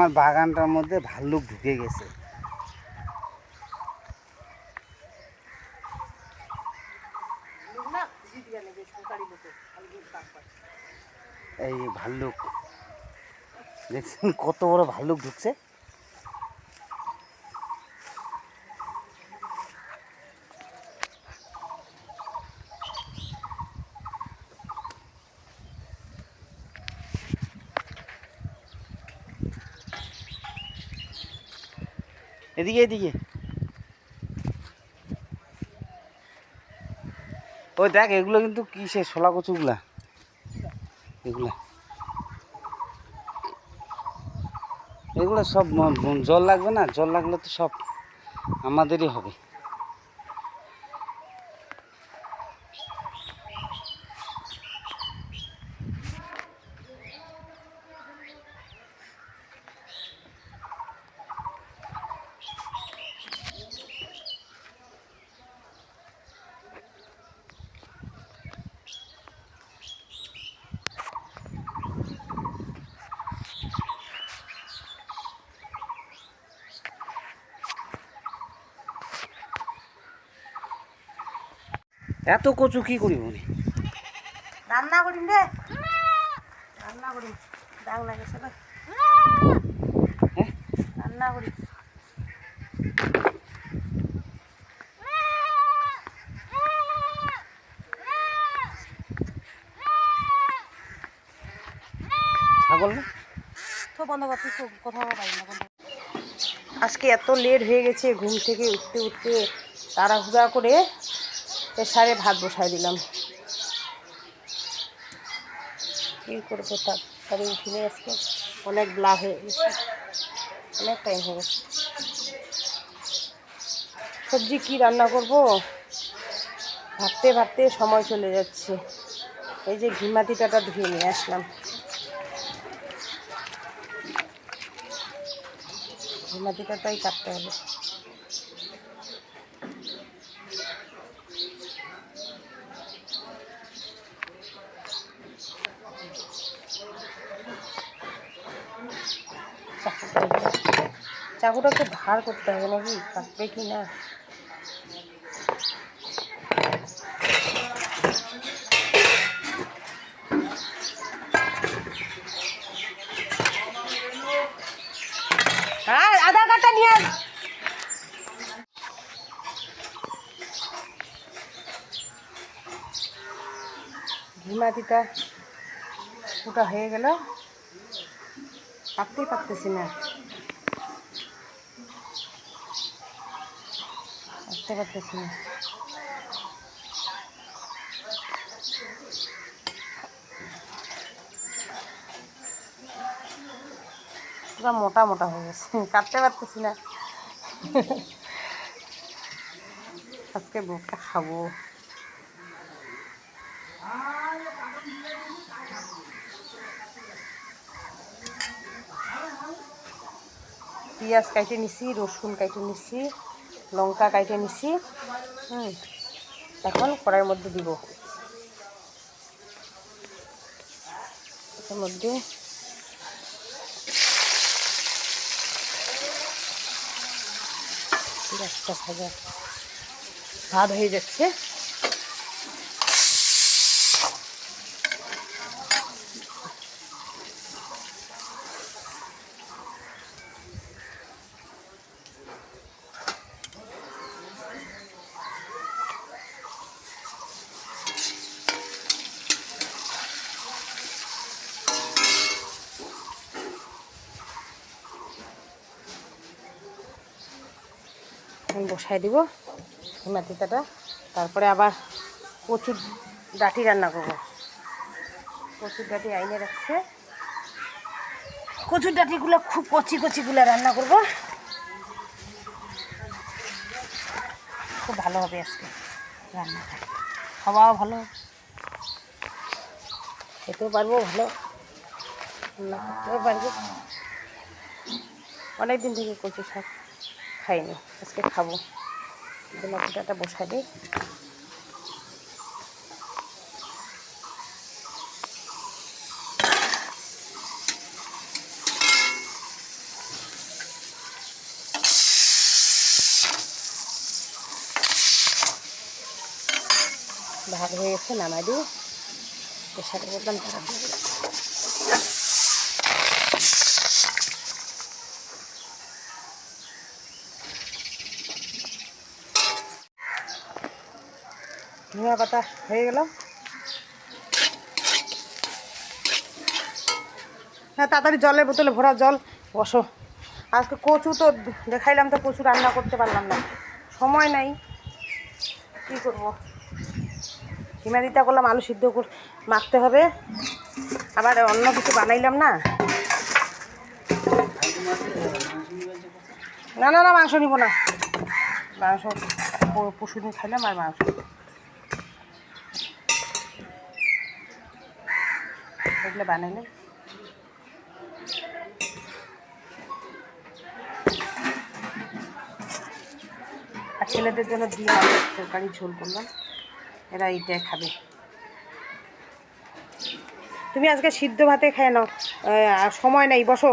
আমার বাগানটার মধ্যে ভাল্লুক ঢুকে গেছে। এই ভাল্লুক। দেখছেন কত বড় ভাল্লুক ঢুকছে? এদিকে এদিকে। ওই দেখ, এগুলো কিন্তু কিসে শোলা কচুগুলা? এগুলা। এগুলো সব জল লাগবে না? জল লাগলে তো সব আমাদেরই হবে। এত কচু কি করি মনে? রান্না করিম রে। রান্না করিম। ডাং লাগেছে রে হ্যাঁ রান্না করি। ছাগল না? তো বন্ধ কোথাও না আজকে এত লেট হয়ে গেছে ঘুম থেকে উঠতে উঠতে তাড়াহুড়া করে প্রেসারে ভাত বসাই দিলাম। কী করব তাড়াতাড়ি উঠিলে আজকে অনেক ব্লা হয়ে গেছে। অনেক টাইম হয়ে গেছে। সবজি কি রান্না করব? ভাবতে ভাবতে সময় চলে যাচ্ছে। এই যে ঘিমাতিটাটা ধুয়ে নিয়ে আসলাম। ঘিমাতিটাটাই কাটতে হবে। চাকুটা চাকুটা একটু ধার করতে হবে নাকি? কাটবে কি না? আধার কার্ডটা নিয়ে আস। ঘিমাতিটা ওটা হয়ে গেল। পাকতেই পারতেছি না। পাকতে পারতেছি না। পুরো মোটা মোটা হয়ে গেছে। কাটতে পারতেছি না। আজকে বোকা খাব। পেঁয়াজ কাইটে নিছি, রসুন কাইটে নিছি, লঙ্কা কাইটে নিছি। হুম, এখন কড়াইয়ের মধ্যে দিব। মধ্যে ভাত হয়ে যাচ্ছে। এখন বসাই দিব হিমাতিতাটা তারপরে আবার কচুর ডাটি রান্না করব। কচুর ডাটি আইনে রাখছে। কচুর ডাঁটিগুলো খুব কচি কচিগুলো রান্না করব। খুব ভালো হবে আজকে রান্নাটা। খাওয়াও ভালো। খেতেও পারব ভালো। রান্না করতেও পারব। অনেক দিন থেকে কচু শাক খাইনি আজকে খাব। মাংসটা বসাই দিই। ভাগ হয়েছে নামাই দিই। পেশাটা সাথে বললাম তারা ধনিয়া পাতা হয়ে গেল। হ্যাঁ তাড়াতাড়ি জলের বোতলে ভরা জল, বসো। আজকে কচু তো দেখাইলাম তো, কচু রান্না করতে পারলাম না। সময় নাই। কী করব? হিমাদিতা করলাম আলু সিদ্ধ মাখতে হবে। আবার অন্য কিছু বানাইলাম না। না না না, মাংস নিব না। মাংস প- পরশুদিন খাইলাম আর মাংস। এগুলো বানাইলে। আর ছেলেদের জন্য ডিম আমি তরকারি ঝোল করলাম। এরা এইটাই খাবে। তুমি আজকে সিদ্ধ ভাতে খেয়ে নাও। সময় নাই, বসো।